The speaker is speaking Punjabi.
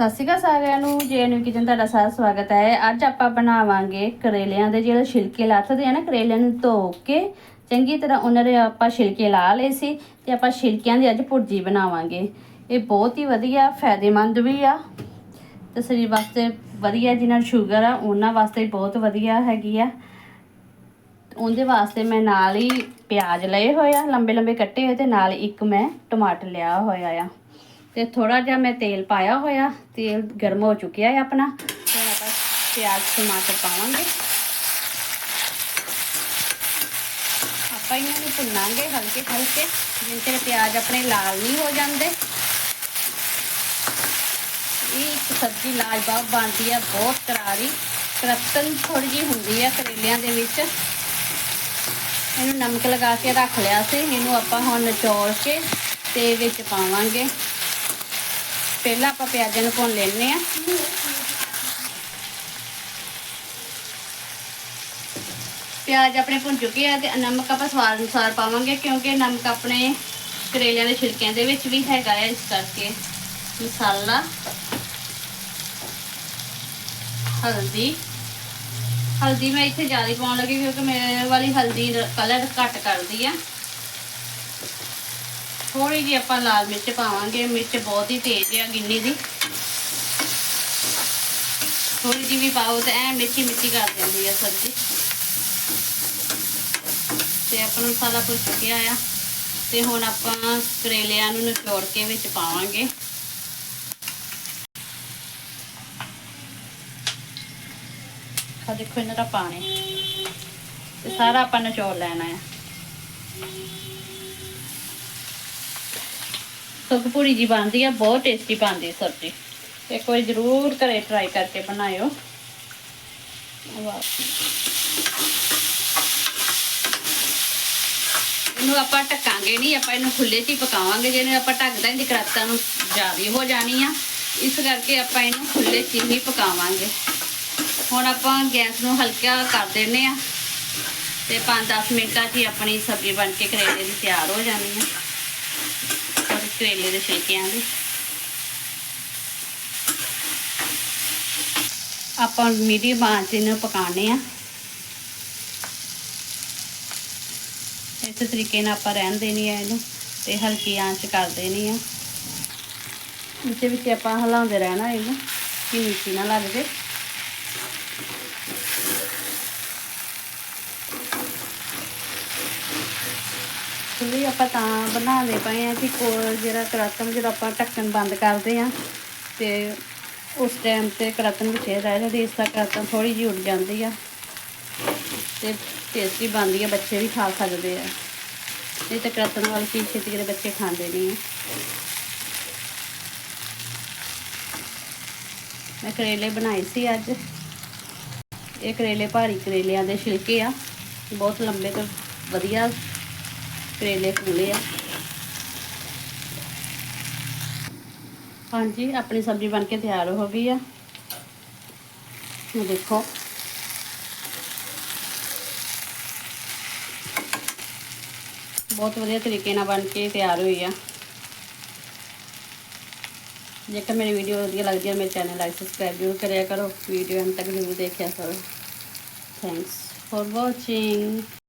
ਸਤਿ ਸ਼੍ਰੀ ਅਕਾਲ ਸਾਰਿਆਂ ਨੂੰ ਜੇਐਨਯੂ ਕਿਚਨ ਤੁਹਾਡਾ ਸਾਰਾ ਸਵਾਗਤ ਹੈ। ਅੱਜ ਆਪਾਂ ਬਣਾਵਾਂਗੇ ਕਰੇਲਿਆਂ ਦੇ ਜਿਹੜੇ ਛਿਲਕੇ ਲੱਥਦੇ ਆ ਨਾ, ਕਰੇਲਿਆਂ ਨੂੰ ਧੋ ਕੇ ਚੰਗੀ ਤਰ੍ਹਾਂ ਉਹਨਾਂ ਦੇ ਆਪਾਂ ਛਿਲਕੇ ਲਾ ਲਏ ਸੀ ਤੇ ਆਪਾਂ ਛਿਲਕਿਆਂ ਦੀ ਅੱਜ ਭੁਰਜੀ ਬਣਾਵਾਂਗੇ। ਇਹ ਬਹੁਤ ਹੀ ਵਧੀਆ, ਫਾਇਦੇਮੰਦ ਵੀ ਆ। ਤੇ ਸਰੀਰ ਵਾਸਤੇ ਵਧੀਆ ਜਿਨ੍ਹਾਂ ਨੂੰ ਸ਼ੂਗਰ ਆ, ਉਹਨਾਂ ਵਾਸਤੇ ਬਹੁਤ ਵਧੀਆ ਹੈਗੀ ਆ। ਉਹਦੇ ਵਾਸਤੇ ਮੈਂ ਨਾਲ ਹੀ ਪਿਆਜ਼ ਲਏ ਹੋਏ ਆ ਲੰਬੇ ਲੰਬੇ ਕੱਟੇ ਹੋਏ ਤੇ ਨਾਲ ਇੱਕ ਮੈਂ ਟਮਾਟਰ ਲਿਆ ਹੋਇਆ ਆ। ਤੇ ਥੋੜਾ ਜਿਹਾ ਮੈਂ ਤੇਲ ਪਾਇਆ ਹੋਇਆ, ਤੇਲ ਗਰਮ ਹੋ ਚੁੱਕਿਆ ਹੈ ਆਪਣਾ। ਹੁਣ ਆਪਾਂ ਪਿਆਜ਼, ਟਮਾਟਰ ਪਾਵਾਂਗੇ। ਆਪਾਂ ਇਹਨਾਂ ਨੂੰ ਭੁੰਨਾਂਗੇ ਹਲਕੇ ਹਲਕੇ, ਜਿੰਨੇ ਤੱਕ ਪਿਆਜ਼ ਆਪਣੇ ਲਾਲ ਨਹੀਂ ਹੋ ਜਾਂਦੇ। ਇਹ ਇੱਕ ਸਬਜ਼ੀ ਲਾਜਵਾਬ ਬਣਦੀ ਹੈ, ਬਹੁਤ ਕਰਾਰੀ ਕਰਤਨ ਥੋੜੀ ਜਿਹੀ ਹੁੰਦੀ ਹੈ ਕਰੇਲਿਆਂ ਦੇ ਵਿੱਚ। ਇਹਨੂੰ ਨਮਕ ਲਗਾ ਕੇ ਰੱਖ ਲਿਆ ਸੀ, ਇਹਨੂੰ ਆਪਾਂ ਹੁਣ ਨਿਚੋੜ ਕੇ ਤੇ ਵਿੱਚ ਪਾਵਾਂਗੇ। ਪਹਿਲਾਂ ਆਪਾਂ ਪਿਆਜ਼ਾਂ ਨੂੰ ਭੁੰਨ ਲੈਣੇ ਆ ਪਿਆਜ਼ ਆਪਣੇ ਭੁੰਨ ਚੁੱਕੇ ਆ ਤੇ ਨਮਕ ਆਪਾਂ ਸਵਾਦ ਅਨੁਸਾਰ ਪਾਵਾਂਗੇ ਕਿਉਂਕਿ ਨਮਕ ਆਪਣੇ ਕਰੇਲਿਆਂ ਦੇ ਛਿਲਕਿਆਂ ਦੇ ਵਿੱਚ ਵੀ ਹੈਗਾ ਹੈ ਇਸ ਕਰਕੇ ਮਸਾਲਾ, ਹਲਦੀ। ਹਲਦੀ ਮੈਂ ਇੱਥੇ ਜ਼ਿਆਦਾ ਪਾਉਣ ਲੱਗੀ ਕਿਉਂਕਿ ਮੇਰੇ ਵਾਲੀ ਹਲਦੀ ਕਲਰ ਘੱਟ ਕਰਦੀ ਆ। ਥੋੜੀ ਜਿਹੀ ਆਪਾਂ ਲਾਲ ਮਿਰਚ ਪਾਵਾਂਗੇ, ਮਿਰਚ ਬਹੁਤ ਹੀ ਤੇਜ਼ ਆ ਗਿੰਨੀ ਦੀ। ਥੋੜੀ ਜਿਹੀ ਵੀ ਪਾਓ ਤੇ ਐ ਮਿੱਠੀ ਮਿੱਠੀ ਕਰ ਦਿੰਦੀ ਆ ਸਬਜ਼ੀ। ਤੇ ਆਪਣਾ ਮਸਾਲਾ ਭੁੱਜ ਚੁੱਕਿਆ ਆ ਤੇ ਹੁਣ ਆਪਾਂ ਕਰੇਲਿਆਂ ਨੂੰ ਨਿਚੋੜ ਕੇ ਵਿੱਚ ਪਾਵਾਂਗੇ। ਆ ਦੇਖੋ ਇਹਨਾਂ ਦਾ ਪਾਣੀ। ਤੇ ਸਾਰਾ ਆਪਾਂ ਨਿਚੋੜ ਲੈਣਾ ਆ ਸੁੱਕਪੂਰੀ ਜੀ ਬਣਦੀ ਆ, ਬਹੁਤ ਟੇਸਟੀ ਬਣਦੀ ਸਬਜ਼ੀ। ਇੱਕ ਵਾਰੀ ਜ਼ਰੂਰ ਘਰੇ ਟਰਾਈ ਕਰਕੇ ਬਣਾਇਓ। ਵਾਹ ਇਹਨੂੰ ਆਪਾਂ ਢੱਕਾਂਗੇ ਨਹੀਂ, ਆਪਾਂ ਇਹਨੂੰ ਖੁੱਲੇ 'ਚ ਹੀ ਪਕਾਵਾਂਗੇ। ਜਿਹਨੇ ਆਪਾਂ ਢੱਕਦਾ ਇਹਦੀ ਕਰਾਤਾਂ ਨੂੰ ਜ਼ਿਆਦਾ ਹੋ ਜਾਣੀ ਆ। ਇਸ ਕਰਕੇ ਆਪਾਂ ਇਹਨੂੰ ਖੁੱਲੇ 'ਚ ਹੀ ਪਕਾਵਾਂਗੇ। ਹੁਣ ਆਪਾਂ ਗੈਸ ਨੂੰ ਹਲਕਾ ਕਰ ਦਿੰਨੇ ਆ। ਤੇ 5-10 ਮਿੰਟਾਂ 'ਚ ਹੀ ਆਪਣੀ ਸਬਜ਼ੀ ਬਣ ਕੇ ਕਰੇਲੇ ਦੀ ਤਿਆਰ ਹੋ ਜਾਣੀ ਆ। ਔਰ ਕਰੇਲੇ ਦੇ ਛਿਲਕਿਆਂ ਦੀ। ਆਪਾਂ ਮੀਡੀਅਮ ਆਂਚ ਇਹਨੂੰ ਪਕਾਉਣੇ ਆ ਇਸੇ ਤਰੀਕੇ ਨਾਲ ਆਪਾਂ ਰਹਿਣ ਦੇਣੀ ਆ ਇਹਨੂੰ ਤੇ ਹਲਕੀ ਆਂਚ ਕਰ ਦੇਣੀ ਆ। ਵਿੱਚ ਵਿੱਚ ਆਪਾਂ ਹਿਲਾਉਂਦੇ ਰਹਿਣਾ ਇਹਨੂੰ, ਕਿ ਨੀਚੇ ਨਾ ਲੱਗ ਜੇ। ਖੁੱਲੀ ਆਪਾਂ ਤਾਂ ਬਣਾਉਂਦੇ ਪਏ ਆ ਕਿ ਕੋਲ ਜਿਹੜਾ ਕਰਾਤਨ ਜਦੋਂ ਆਪਾਂ ਢੱਕਣ ਬੰਦ ਕਰਦੇ ਆ ਤੇ ਉਸ ਟਾਈਮ ਤੇ ਕਰਾਤਨ ਵਿੱਚ ਰਹਿ ਜਾਂਦੀ ਇਸ ਦਾ ਕਰਾਤਨ ਥੋੜੀ ਜਿਹੀ ਉੱਡ ਜਾਂਦੀ ਆ ਤੇ ਟੇਸਟੀ ਬਣਦੀ ਆ, ਬੱਚੇ ਵੀ ਖਾ ਸਕਦੇ ਆ। ਇਹ ਤੇ ਕਰਾਤਨ ਵਾਲੀ ਚੀਜ਼ ਛੇਤੀ ਦੇ ਬੱਚੇ ਖਾਂਦੇ ਨਹੀਂ ਆ। ਮੈਂ ਕਰੇਲੇ ਬਣਾਏ ਸੀ ਅੱਜ। ਇਹ ਕਰੇਲੇ ਭਾਰੀ ਕਰੇਲਿਆਂ ਦੇ ਛਿਲਕੇ ਆ, ਬਹੁਤ ਲੰਬੇ ਤੇ ਵਧੀਆ ਕਰੇਲੇ ਫੂਲੇ ਆ। ਹਾਂਜੀ, ਆਪਣੀ ਸਬਜ਼ੀ ਬਣ ਕੇ ਤਿਆਰ ਹੋ ਗਈ ਆ। ਇਹ ਦੇਖੋ। ਬਹੁਤ ਵਧੀਆ ਤਰੀਕੇ ਨਾਲ ਬਣ ਕੇ ਤਿਆਰ ਹੋਈ ਆ। ਜੇਕਰ ਮੇਰੀ ਵੀਡੀਓ ਵਧੀਆ ਲੱਗਦੀ ਹੈ ਮੇਰੇ ਚੈਨਲ ਲਾਈਕ, ਸਬਸਕ੍ਰਾਈਬ ਜ਼ਰੂਰ ਕਰਿਆ ਕਰੋ। ਵੀਡੀਓ ਅੰਤ ਤੱਕ ਜ਼ਰੂਰ ਦੇਖਿਆ ਕਰੋ। Thanks for watching